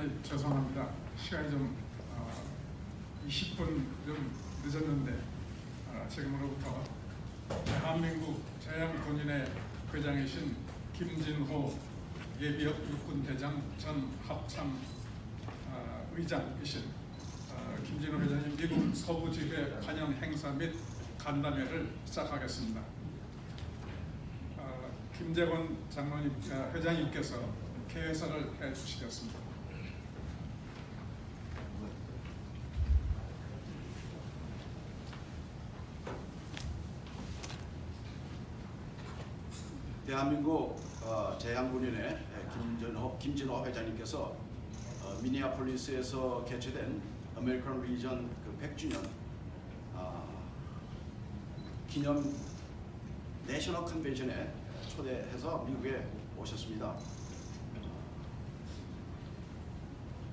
대단히 죄송합니다. 시간이 좀 어, 20분 좀 늦었는데 어, 지금으로부터 대한민국 자양군인의 회장이신 김진호 예비역 육군대장 전 합참 어, 의장이신 어, 김진호 회장님 미국 서부지회 관영 행사 및 간담회를 시작하겠습니다. 어, 김재권 장로님 어, 회장님께서 개회사를 해주시겠습니다. 대한민국 어, 재향군인의 김진호, 김진호 회장님께서 어, 미니아폴리스에서 개최된 아메리칸 리전 그 100주년 아, 기념 내셔널 컨벤션에 초대해서 미국에 오셨습니다.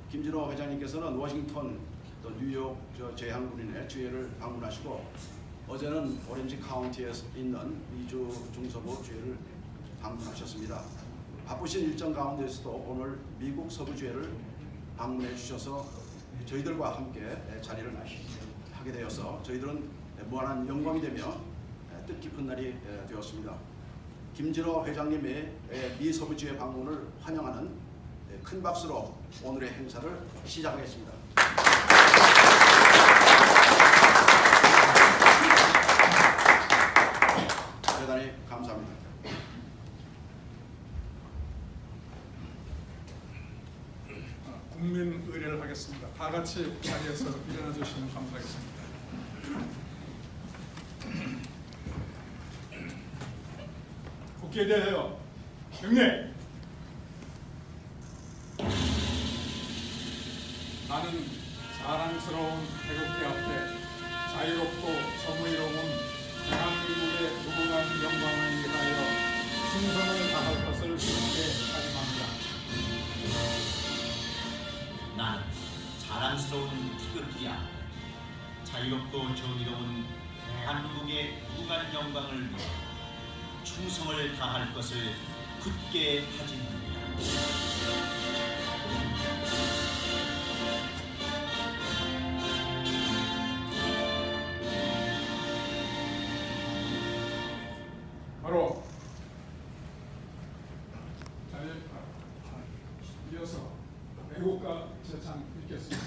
김진호 회장님께서는 워싱턴 또 뉴욕 저 재향군인의 주회를 방문하시고 어제는 오렌지 카운티에 있는 미주 중서부 주회를 방문하셨습니다. 바쁘신 일정 가운데서도 오늘 미국 서부주회를 방문해 주셔서 저희들과 함께 자리를 하게 되어서 저희들은 무한한 영광이 되며 뜻깊은 날이 되었습니다. 김진호 회장님의 미 서부주회 방문을 환영하는 큰 박수로 오늘의 행사를 시작하겠습니다. 대단히 감사합니다. 어, 국민 의례를 하겠습니다. 다 같이 자리에서 일어나 주시면 감사하겠습니다. 국회에 대하여 경례. 나는 자랑스러운 태극기 앞에 자유롭고 대한민국의 기야 자유롭고 정의로운 대한민국의 무한 영광을 위해 충성을 다할 것을 굳게 다짐합니다. 바로 아, 아, 이어서 애국가 제창 읽겠습니다.